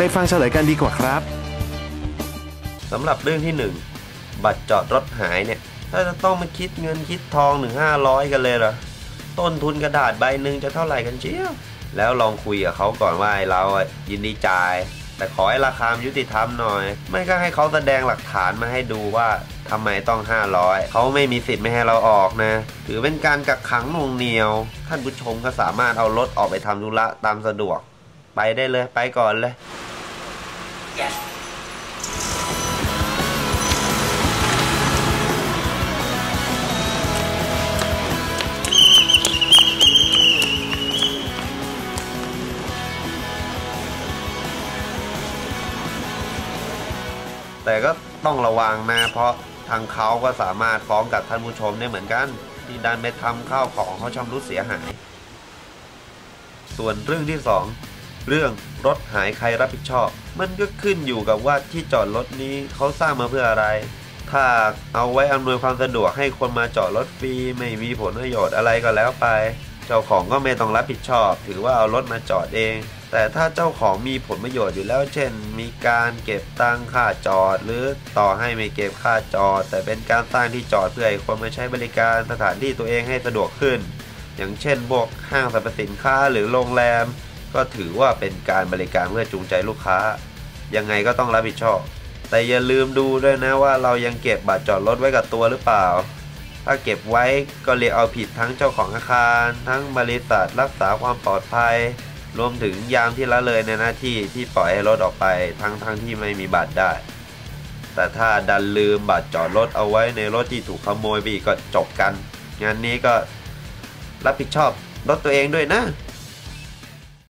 ไปฟังเฉลยกันดีกว่าครับสำหรับเรื่องที่หนึ่งบัตรจอดรถหายเนี่ยถ้าจะต้องมาคิดเงินคิดทองถึงห้าร้อยกันเลยเหรอต้นทุนกระดาษใบหนึ่งจะเท่าไหร่กันเชียวแล้วลองคุยกับเขาก่อนว่าไอ้เรายินดีจ่าย แต่ขอให้ราคายุติธรรมหน่อย ไม่ก็ให้เขาแสดงหลักฐานมาให้ดูว่าทำไมต้อง 500 เขาไม่มีสิทธิ์ไม่ให้เราออกนะ ถือเป็นการกักขังหน่วงเหนียว ท่านผู้ชมก็สามารถเอารถออกไปทำธุระตามสะดวก ไปได้เลยไปก่อนเลย แต่ก็ต้องระวังนะ เพราะทางเขาก็สามารถฟ้องกับท่านผู้ชมได้เหมือนกัน ที่ดันไปทำข้าวของเขาชำรุดเสียหาย ส่วนเรื่องที่สอง เรื่องรถหายใครรับผิดชอบ มันก็ขึ้นอยู่กับว่าที่จอดรถนี้เขาสร้างมาเพื่ออะไร ถ้าเอาไว้อำนวยความสะดวกให้คนมาจอดรถฟรีไม่มีผลประโยชน์อะไรก็แล้วไป เจ้าของก็ไม่ต้องรับผิดชอบ ถือว่าเอารถมาจอดเอง แต่ถ้าเจ้าของมีผลประโยชน์อยู่แล้ว เช่น มีการเก็บตังค่าจอด หรือต่อให้ไม่เก็บค่าจอด แต่เป็นการสร้างที่จอดเพื่อให้คนมาใช้บริการสถานที่ตัวเองให้สะดวกขึ้น อย่างเช่นพวกห้างสรรพสินค้าหรือโรงแรม ก็ถือว่าเป็นการบริการเพื่อจูงใจลูกค้า ยังไงก็ต้องรับผิดชอบ แต่อย่าลืมดูด้วยนะว่าเรายังเก็บบัตรจอดรถไว้กับตัวหรือเปล่า ถ้าเก็บไว้ก็เรียกเอาผิดทั้งเจ้าของอาคาร ทั้งบริษัทรักษาความปลอดภัย รวมถึงยามที่ละเลยในหน้าที่ที่ปล่อยให้รถออกไปทั้งทั้งที่ไม่มีบัตรได้ แต่ถ้าดันลืมบัตรจอดรถเอาไว้ในรถที่ถูกขโมยไปอีก็จบกัน งานนี้ก็รับผิดชอบรถตัวเองด้วยนะ